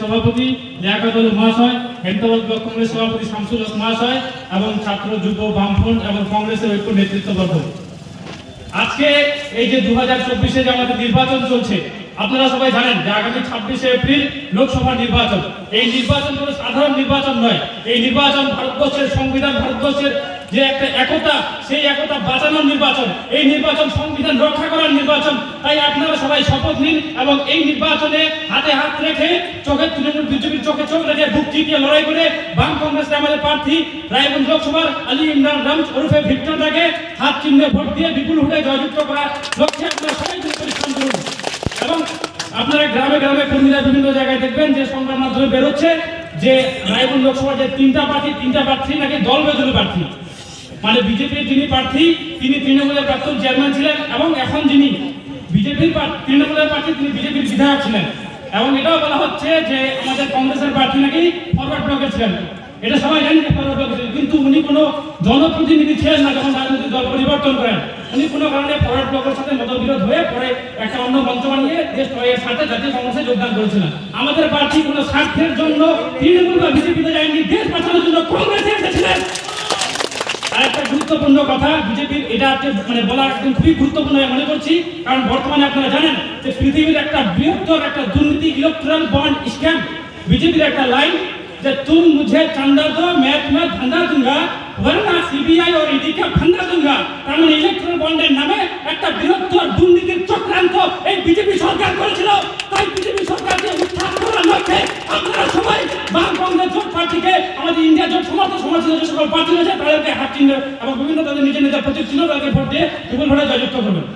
সভাপতি লিয়াকতুল মহাশয়, হেমতাবাদ ব্লক কংগ্রেস সভাপতি শামসুল হক মহাশয় এবং ছাত্র, যুব, বামফ্রন্ট এবং কংগ্রেসের ঐক্য নেতৃত্ববর্গ। আজকে এই যে দু হাজার চব্বিশে যে আমাদের নির্বাচন চলছে, আপনারা সবাই জানেন যে আগামী ছাব্বিশে এপ্রিল লোকসভা নির্বাচন। এই নির্বাচন কোনো সাধারণ নির্বাচন নয়, এই নির্বাচন ভারতবর্ষের সংবিধান, ভারতবর্ষের যে একটা একতা, সেই একতা বাঁচানোর নির্বাচন, এই নির্বাচন সংবিধান রক্ষা করার নির্বাচন। তাই আপনারা সবাই শপথ নিন এবং এই নির্বাচনে হাতে হাত রেখে চোখে তৃণমূল, বিজেপির চোখে চোখ রেখে বুক চিতিয়ে লড়াই করে বাম কংগ্রেসের আমাদের প্রার্থী রায়গঞ্জ লোকসভার আলী ইমরান রামজ ওরফে ভিক্টরটাকে হাত চিহ্নে ভোট দিয়ে বিপুল ভোটে জয়যুক্ত করার লক্ষ্যে আপনারা সবাই পরিশ্রম করুন। এবং আপনারা গ্রামে গ্রামে কর্মীরা বিভিন্ন জায়গায় দেখবেন যে সংবাদ মাধ্যমে বেরোচ্ছে যে রায়গঞ্জ লোকসভার যে তিনটা প্রার্থী তিনটা প্রার্থী নাকি দল বেদলে প্রার্থী। মানে বিজেপির যিনি প্রার্থী, তিনি তৃণমূলের প্রাক্তন চেয়ারম্যান ছিলেন এবং এখন যিনি বিজেপির তৃণমূলের প্রার্থী, তিনি বিজেপির বিধায়ক ছিলেন। এবং এটাও বলা হচ্ছে যে আমাদের কংগ্রেসের প্রার্থী নাকি ফরওয়ার্ড ব্লকে ছিলেন। এটা সবাই জানি যে ফরওয়ার্ড ব্লকে ছিলেন, কিন্তু উনি কোনো জনপ্রতিনিধি ছিলেন না যখন রাজনৈতিক দল পরিবর্তন করেন। উনি কোনো কারণে ফরওয়ার্ড ব্লকের সাথে মতবিরোধ হয়ে পরে একটা অন্য মঞ্চ বানিয়ে দেশ সাথে জাতীয় কংগ্রেসে যোগদান করেছিলেন। আমাদের প্রার্থী কোনো স্বার্থের জন্য তৃণমূল বা বিজেপিতে যায়নি, দেশ বাঁচানোর জন্য কংগ্রেসে এসেছিলেন। আরেকটা গুরুত্বপূর্ণ কথা বিজেপির এটা হচ্ছে মানে বলা একদম খুবই গুরুত্বপূর্ণ আমি মনে করছি কারণ বর্তমানে আপনারা জানেন যে পৃথিবীর একটা বৃহত্তর একটা দুর্নীতি ইলেকট্রাল বন্ড স্ক্যাম বিজেপির একটা লাইন যে তুম মুঝে চান্দা দো मैं तुम्हें धंधा दूंगा वरना सीबीआई और ईडी का फंदा दूंगा তার মানে ইলেকট্রাল বন্ডের নামে একটা বৃহত্তর দুর্নীতির চক্রান্ত এই বিজেপি সরকার করেছিল তাই বিজেপি সরকারকে উত্থান করার লক্ষ্যে আপনারা সবাই বাম কংগ্রেস জোট পার্টিকে আমাদের ইন্ডিয়া সমস্ত সমাজের যে সকল পার্টি রয়েছে তাদেরকে হাত চিহ্ন এবং বিভিন্ন তাদের নিজের নেতা প্রতীক চিহ্ন তাদেরকে ভোট দিয়ে বিপুল ভোটে জয়যুক্ত করবেন।